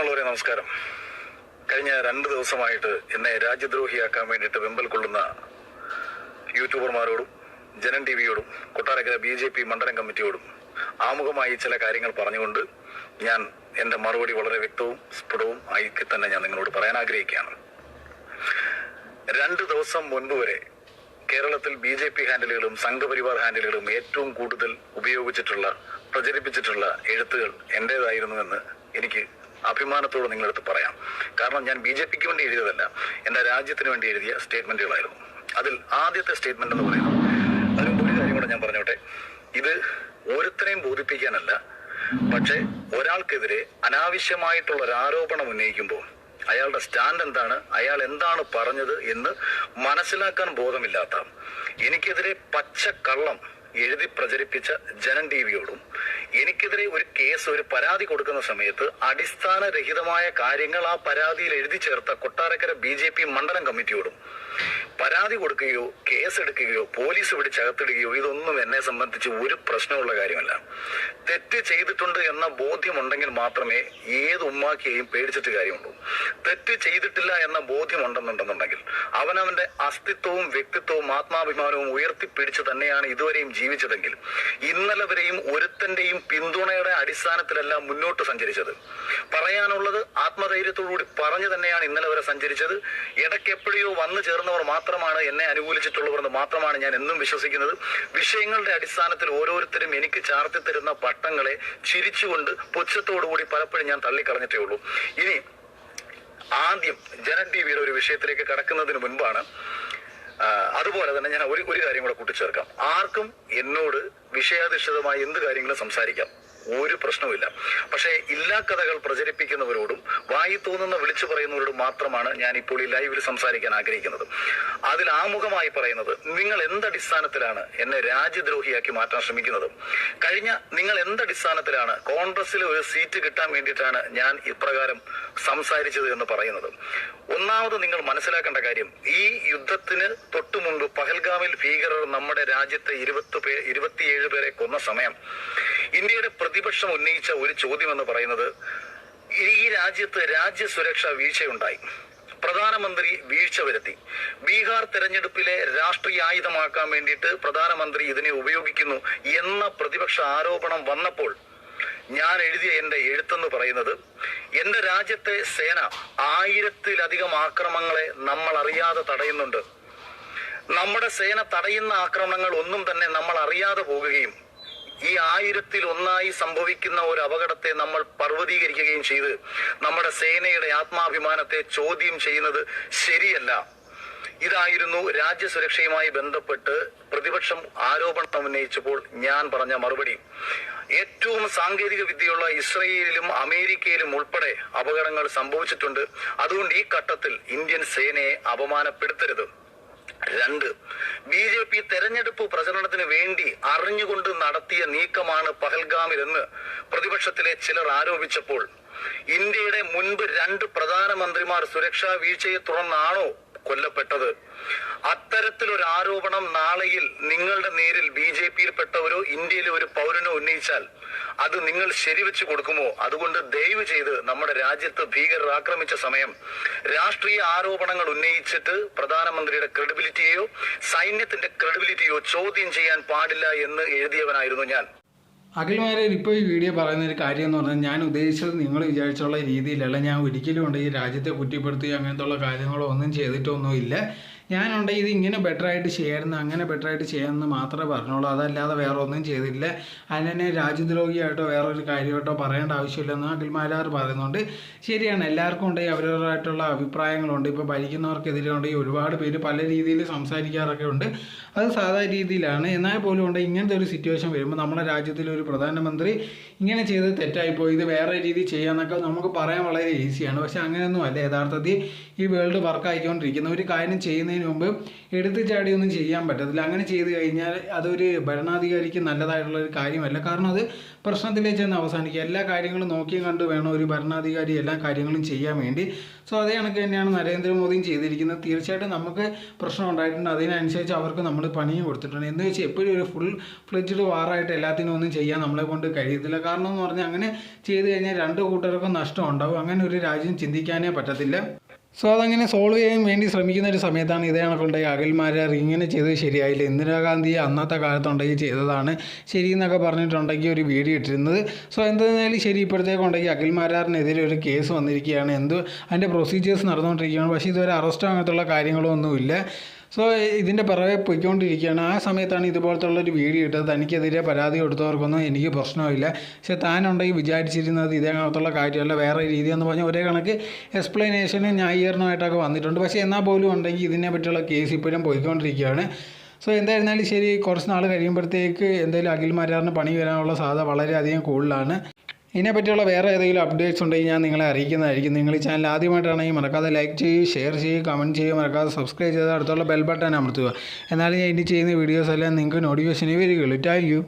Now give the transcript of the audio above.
പ്രിയമുള്ളവരെ നമസ്കാരം. കഴിഞ്ഞ രണ്ട് ദിവസമായിട്ട് എന്നെ രാജ്യദ്രോഹിയാക്കാൻ വേണ്ടിയിട്ട് വെമ്പൽ കൊള്ളുന്ന യൂട്യൂബർമാരോടും ജനൻ ടി വിയോടും കൊട്ടാരക്കര ബി ജെ പി മണ്ഡലം കമ്മിറ്റിയോടും ആമുഖമായി ചില കാര്യങ്ങൾ പറഞ്ഞുകൊണ്ട് ഞാൻ എന്റെ മറുപടി വളരെ വ്യക്തവും സ്ഫുടവും ആയി തന്നെ ഞാൻ നിങ്ങളോട് പറയാൻ ആഗ്രഹിക്കുകയാണ്. രണ്ട് ദിവസം മുൻപ് വരെ കേരളത്തിൽ ബി ജെ പി ഹാൻഡിലുകളും സംഘപരിവാർ ഹാൻഡിലുകളും ഏറ്റവും കൂടുതൽ ഉപയോഗിച്ചിട്ടുള്ള പ്രചരിപ്പിച്ചിട്ടുള്ള എഴുത്തുകൾ എന്റേതായിരുന്നുവെന്ന് എനിക്ക് അഭിമാനത്തോടെ നിങ്ങളെടുത്ത് പറയാം. കാരണം ഞാൻ ബി ജെ പിക്ക് വേണ്ടി എഴുതിയതല്ല. എന്റെ രാജ്യത്തിന് വേണ്ടി എഴുതിയ സ്റ്റേറ്റ്മെന്റുകളായിരുന്നു. അതിൽ ആദ്യത്തെ സ്റ്റേറ്റ്മെന്റ് എന്ന് പറയുന്നത്. അതിന് ഒരു കാര്യം കൂടെ ഞാൻ പറഞ്ഞോട്ടെ. ഇത് ഓരോരുത്തരെയും ബോധിപ്പിക്കാനല്ല പക്ഷേ ഒരാൾക്കെതിരെ അനാവശ്യമായിട്ടുള്ള ഒരു ആരോപണം ഉന്നയിക്കുമ്പോൾ അയാളുടെ സ്റ്റാൻഡ് എന്താണ് അയാൾ എന്താണ് പറഞ്ഞത് എന്ന് മനസ്സിലാക്കാൻ ബോധമില്ലാത്ത എനിക്കെതിരെ പച്ച കള്ളം എഴുതി പ്രചരിപ്പിച്ച ജനൻ ടി വിയോടും എനിക്കെതിരെ ഒരു കേസ് ഒരു പരാതി കൊടുക്കുന്ന സമയത്ത് അടിസ്ഥാനരഹിതമായ കാര്യങ്ങൾ ആ പരാതിയിൽ എഴുതി ചേർത്ത കൊട്ടാരക്കര ബി ജെ പി മണ്ഡലം കമ്മിറ്റിയോടും പരാതി കൊടുക്കുകയോ കേസ് എടുക്കുകയോ പോലീസ് പിടിച്ചകത്തിടുകയോ ഇതൊന്നും എന്നെ സംബന്ധിച്ച് ഒരു പ്രശ്നമുള്ള കാര്യമല്ല. തെറ്റ് ചെയ്തിട്ടുണ്ട് എന്ന ബോധ്യമുണ്ടെങ്കിൽ മാത്രമേ ഏത് ഉമ്മാക്കിയെയും പേടിച്ചിട്ട് കാര്യമുള്ളൂ. തെറ്റ് ചെയ്തിട്ടില്ല എന്ന ബോധ്യമുണ്ടെന്നുണ്ടെന്നുണ്ടെങ്കിൽ അവനവന്റെ അസ്തിത്വവും വ്യക്തിത്വവും ആത്മാഭിമാനവും ഉയർത്തിപ്പിടിച്ച് തന്നെയാണ് ഇതുവരെയും ജീവിച്ചതെങ്കിൽ ഇന്നലെ വരെയും ഒരുത്തന്റെയും പിന്തുണയുടെ അടിസ്ഥാനത്തിലല്ല മുന്നോട്ട് സഞ്ചരിച്ചത്. പറയാനുള്ളത് ആത്മധൈര്യത്തോടുകൂടി പറഞ്ഞു തന്നെയാണ് ഇന്നലെ വരെ സഞ്ചരിച്ചത്. ഇടയ്ക്ക് എപ്പോഴെയോ വന്നു ചേർന്നവർ മാത്രമാണ് എന്നെ അനുകൂലിച്ചിട്ടുള്ളവർ എന്ന് മാത്രമാണ് ഞാൻ എന്നും വിശ്വസിക്കുന്നത്. വിഷയങ്ങളുടെ അടിസ്ഥാനത്തിൽ ഓരോരുത്തരും എനിക്ക് ചാർത്തി തരുന്ന പട്ടങ്ങളെ ചിരിച്ചുകൊണ്ട് പുച്ഛത്തോടുകൂടി പലപ്പോഴും ഞാൻ തള്ളിക്കളഞ്ഞിട്ടേ ഉള്ളൂ. ഇനി ആദ്യം ജനൻ ടി വിയുടെ ഒരു വിഷയത്തിലേക്ക് കടക്കുന്നതിന് മുൻപാണ് അതുപോലെ തന്നെ ഞാൻ ഒരു ഒരു കാര്യം കൂടെ കൂട്ടിച്ചേർക്കാം. ആർക്കും എന്നോട് വിഷയാധിഷ്ഠിതമായി എന്ത് കാര്യങ്ങളും സംസാരിക്കാം. ഒരു പ്രശ്നവുമില്ല. പക്ഷേ ഇല്ലാ കഥകൾ പ്രചരിപ്പിക്കുന്നവരോടും വായി തോന്നുന്ന വിളിച്ചു പറയുന്നവരോടും മാത്രമാണ് ഞാൻ ഇപ്പോൾ ഈ ലൈവിൽ സംസാരിക്കാൻ ആഗ്രഹിക്കുന്നത്. അതിൽ ആമുഖമായി പറയുന്നത് നിങ്ങൾ എന്തടിസ്ഥാനത്തിലാണ് എന്നെ രാജ്യദ്രോഹിയാക്കി മാറ്റാൻ ശ്രമിക്കുന്നത്? കഴിഞ്ഞ നിങ്ങൾ എന്തടിസ്ഥാനത്തിലാണ് കോൺഗ്രസിൽ ഒരു സീറ്റ് കിട്ടാൻ വേണ്ടിയിട്ടാണ് ഞാൻ ഇപ്രകാരം സംസാരിച്ചത് എന്ന് പറയുന്നത്? ഒന്നാമത് നിങ്ങൾ മനസ്സിലാക്കേണ്ട കാര്യം ഈ യുദ്ധത്തിന് തൊട്ടുമുമ്പ് പഹൽഗാമിൽ ഭീകരർ നമ്മുടെ രാജ്യത്തെ ഇരുപത്തി ഇരുപത്തിയേഴ് പേരെ കൊന്ന സമയം ഇന്ത്യയുടെ പ്രതിപക്ഷം ഉന്നയിച്ച ഒരു ചോദ്യം എന്ന് പറയുന്നത് ഈ രാജ്യത്ത് രാജ്യസുരക്ഷ വീഴ്ചയുണ്ടായി. പ്രധാനമന്ത്രി വീഴ്ച വരുത്തി. ബീഹാർ തെരഞ്ഞെടുപ്പിലെ രാഷ്ട്രീയ ആയുധമാക്കാൻ വേണ്ടിയിട്ട് പ്രധാനമന്ത്രി ഇതിനെ ഉപയോഗിക്കുന്നു എന്ന പ്രതിപക്ഷ ആരോപണം വന്നപ്പോൾ ഞാൻ എഴുതിയ എന്റെ എഴുത്തെന്ന് പറയുന്നത് എന്റെ രാജ്യത്തെ സേന ആയിരത്തിലധികം ആക്രമങ്ങളെ നമ്മൾ അറിയാതെ തടയുന്നുണ്ട്. നമ്മുടെ സേന തടയുന്ന ആക്രമണങ്ങൾ ഒന്നും തന്നെ നമ്മൾ അറിയാതെ പോകുകയും ഈ ആയിരത്തിൽ ഒന്നായി സംഭവിക്കുന്ന ഒരു അപകടത്തെ നമ്മൾ പർവതീകരിക്കുകയും ചെയ്ത് നമ്മുടെ സേനയുടെ ആത്മാഭിമാനത്തെ ചോദ്യം ചെയ്യുന്നത് ശരിയല്ല. ഇതായിരുന്നു രാജ്യസുരക്ഷയുമായി ബന്ധപ്പെട്ട് പ്രതിപക്ഷം ആരോപണം ഉന്നയിച്ചപ്പോൾ ഞാൻ പറഞ്ഞ മറുപടി. ഏറ്റവും സാങ്കേതിക വിദ്യയുള്ള ഇസ്രയേലിലും അമേരിക്കയിലും ഉൾപ്പെടെ അപകടങ്ങൾ സംഭവിച്ചിട്ടുണ്ട്. അതുകൊണ്ട് ഈ ഘട്ടത്തിൽ ഇന്ത്യൻ സേനയെ അപമാനപ്പെടുത്തരുത്. രണ്ട്. ബി ജെ പി തെരഞ്ഞെടുപ്പ് പ്രചരണത്തിന് വേണ്ടി അറിഞ്ഞുകൊണ്ട് നടത്തിയ നീക്കമാണ് പഹൽഗാമിലെന്ന് പ്രതിപക്ഷത്തിലെ ചിലർ ആരോപിച്ചപ്പോൾ. ഇന്ത്യയുടെ മുൻപ് രണ്ട് പ്രധാനമന്ത്രിമാർ സുരക്ഷാ വീഴ്ചയെ തുടർന്നാണോ കൊല്ലപ്പെട്ടത്? അത്തരത്തിലൊരു ആരോപണം നാളെയിൽ നിങ്ങളുടെ നേരിൽ ബി ജെ പിയിൽപ്പെട്ടവരോ ഇന്ത്യയിലെ ഒരു പൗരനോ ഉന്നയിച്ചാൽ അത് നിങ്ങൾ ശരിവെച്ച് കൊടുക്കുമോ? അതുകൊണ്ട് ദയവ് ചെയ്ത് നമ്മുടെ രാജ്യത്ത് ഭീകരർ ആക്രമിച്ച സമയം രാഷ്ട്രീയ ആരോപണങ്ങൾ ഉന്നയിച്ചിട്ട് പ്രധാനമന്ത്രിയുടെ ക്രെഡിബിലിറ്റിയെയോ സൈന്യത്തിന്റെ ക്രെഡിബിലിറ്റിയോ ചോദ്യം ചെയ്യാൻ പാടില്ല എന്ന് എഴുതിയവനായിരുന്നു ഞാൻ. അഖിൽമാരെ ഇപ്പോൾ ഈ വീഡിയോ പറയുന്ന ഒരു കാര്യം എന്ന് പറഞ്ഞാൽ ഞാൻ ഉദ്ദേശിച്ചത് നിങ്ങൾ വിചാരിച്ചുള്ള രീതിയിലല്ല. ഞാൻ ഒരിക്കലും ഉണ്ട് ഈ രാജ്യത്തെ കുറ്റപ്പെടുത്തുകയോ അങ്ങനത്തുള്ള കാര്യങ്ങളോ ഒന്നും ചെയ്തിട്ടൊന്നുമില്ല. ഞാനുണ്ട് ഇത് ഇങ്ങനെ ബെറ്റർ ആയിട്ട് ചെയ്യായിരുന്നു അങ്ങനെ ബെറ്റർ ആയിട്ട് ചെയ്യാമെന്ന് മാത്രമേ പറഞ്ഞോളൂ. അതല്ലാതെ വേറെ ഒന്നും ചെയ്തില്ല. അതിനെ രാജ്യദ്രോഹിയായിട്ടോ വേറൊരു കാര്യമായിട്ടോ പറയേണ്ട ആവശ്യമില്ലെന്ന് അഖിൽമാരാർ പറയുന്നുണ്ട്. ശരിയാണ് എല്ലാവർക്കും ഉണ്ട് അവരവരായിട്ടുള്ള അഭിപ്രായങ്ങളുണ്ട്. ഇപ്പോൾ ഭരിക്കുന്നവർക്കെതിരെ ഉണ്ടെങ്കിൽ ഒരുപാട് പേര് പല രീതിയിൽ സംസാരിക്കാറൊക്കെ ഉണ്ട്. അത് സാധാ രീതിയിലാണ്. എന്നാൽ പോലും ഉണ്ട് ഇങ്ങനത്തെ ഒരു സിറ്റുവേഷൻ വരുമ്പോൾ നമ്മുടെ രാജ്യത്തിലെ ഒരു പ്രധാനമന്ത്രി ഇങ്ങനെ ചെയ്ത് തെറ്റായിപ്പോയി ഇത് വേറെ രീതിയിൽ ചെയ്യാമെന്നൊക്കെ നമുക്ക് പറയാൻ വളരെ ഈസിയാണ് പക്ഷേ അങ്ങനെയൊന്നും അല്ല. യഥാർത്ഥത്തിൽ ഈ വേൾഡ് വർക്ക് ആയിക്കൊണ്ടിരിക്കുന്ന. ഒരു കാര്യം ചെയ്യുന്നതിന് ചെയ്യുന്നതിന് മുമ്പ് എടുത്തു ചാടിയൊന്നും ചെയ്യാൻ പറ്റത്തില്ല. അങ്ങനെ ചെയ്തു കഴിഞ്ഞാൽ അതൊരു ഭരണാധികാരിക്ക് നല്ലതായിട്ടുള്ള ഒരു കാര്യമല്ല. കാരണം അത് പ്രശ്നത്തിലേക്ക് ചെന്ന് അവസാനിക്കുക എല്ലാ കാര്യങ്ങളും നോക്കിയും കണ്ട് വേണം ഒരു ഭരണാധികാരി എല്ലാ കാര്യങ്ങളും ചെയ്യാൻ വേണ്ടി. സോ അതേ കണക്ക് തന്നെയാണ് നരേന്ദ്രമോദിയും ചെയ്തിരിക്കുന്നത്. തീർച്ചയായിട്ടും നമുക്ക് പ്രശ്നം ഉണ്ടായിട്ടുണ്ട്. അതിനനുസരിച്ച് അവർക്ക് നമ്മൾ പണിയും കൊടുത്തിട്ടുണ്ട്. എന്ന് വെച്ചാൽ എപ്പോഴും ഒരു ഫുൾ ഫ്ലെഡ്ജ്ഡ് വാറായിട്ട് എല്ലാത്തിനും ഒന്നും ചെയ്യാൻ നമ്മളെ കൊണ്ട് കഴിയത്തില്ല. കാരണം എന്ന് പറഞ്ഞാൽ അങ്ങനെ ചെയ്തു കഴിഞ്ഞാൽ രണ്ട് കൂട്ടർക്കും നഷ്ടം ഉണ്ടാവും. അങ്ങനെ ഒരു രാജ്യം ചിന്തിക്കാനേ പറ്റത്തില്ല. സോ അതങ്ങനെ സോൾവ് ചെയ്യാൻ വേണ്ടി ശ്രമിക്കുന്ന ഒരു സമയത്താണ് ഇതേ കണക്കുണ്ടായി അഖിൽമാരാർ ഇങ്ങനെ ചെയ്തത് ശരിയായില്ല. ഇന്ദിരാഗാന്ധി അന്നത്തെ കാലത്തുണ്ടെങ്കിൽ ചെയ്തതാണ് ശരി എന്നൊക്കെ പറഞ്ഞിട്ടുണ്ടെങ്കിൽ ഒരു വീഡിയോ ഇട്ടിരുന്നത്. സോ എന്തായാലും ശരി ഇപ്പോഴത്തേക്ക് ഉണ്ടെങ്കിൽ അഖിൽമാരാറിനെതിരെ ഒരു കേസ് വന്നിരിക്കുകയാണ്. എന്തോ അതിന്റെ പ്രൊസീജിയേഴ്സ് നടന്നുകൊണ്ടിരിക്കുകയാണ്. പക്ഷേ ഇതുവരെ അറസ്റ്റോ അങ്ങനത്തുള്ള കാര്യങ്ങളൊന്നുമില്ല. സോ ഇതിന്റെ പിറകെ പോയിക്കൊണ്ടിരിക്കുകയാണ്. ആ സമയത്താണ് ഇതുപോലത്തുള്ള ഒരു വീഡിയോ ഇട്ടത്. തനിക്കെതിരെ പരാതി കൊടുത്തവർക്കൊന്നും എനിക്ക് പ്രശ്നമില്ല. പക്ഷേ താനുണ്ടെങ്കിൽ വിചാരിച്ചിരുന്നത് ഇതേ കണക്കുള്ള കാര്യമല്ല വേറെ രീതി എന്ന് പറഞ്ഞാൽ ഒരേ കണക്ക് എക്സ്പ്ലനേഷനും ന്യായീകരണമായിട്ടൊക്കെ വന്നിട്ടുണ്ട്. പക്ഷേ എന്നാൽ പോലും ഉണ്ടെങ്കിൽ ഇതിനെ പറ്റിയുള്ള കേസ് ഇപ്പോഴും പോയിക്കൊണ്ടിരിക്കുകയാണ്. സോ എന്തായിരുന്നാലും ശരി കുറച്ച് നാൾ കഴിയുമ്പോഴത്തേക്ക് എന്തായാലും അഖിൽ മാരാറിന് പണി വരാനുള്ള സാധ്യത വളരെയധികം കൂടുതലാണ്. ഇതിനെപ്പറ്റിയുള്ള വേറെ ഏതെങ്കിലും അപ്ഡേറ്റ്സ് ഉണ്ടെങ്കിൽ ഞാൻ നിങ്ങളെ അറിയിക്കുന്നതായിരിക്കും. നിങ്ങൾ ഈ ചാനൽ ആദ്യമായിട്ടാണെങ്കിൽ മറക്കാതെ ലൈക്ക് ചെയ്യുക ഷെയർ ചെയ്യുക കമന്റ് ചെയ്യുക മറക്കാതെ സബ്സ്ക്രൈബ് ചെയ്ത് അടുത്തുള്ള ബെൽ ബട്ടൺ അമർത്തുക. എന്നാലും ഞാൻ ഇനി ചെയ്യുന്ന വീഡിയോസ് എല്ലാം നിങ്ങൾക്ക് നോട്ടിഫിക്കേഷനേ വരികയുള്ളൂ. Thank you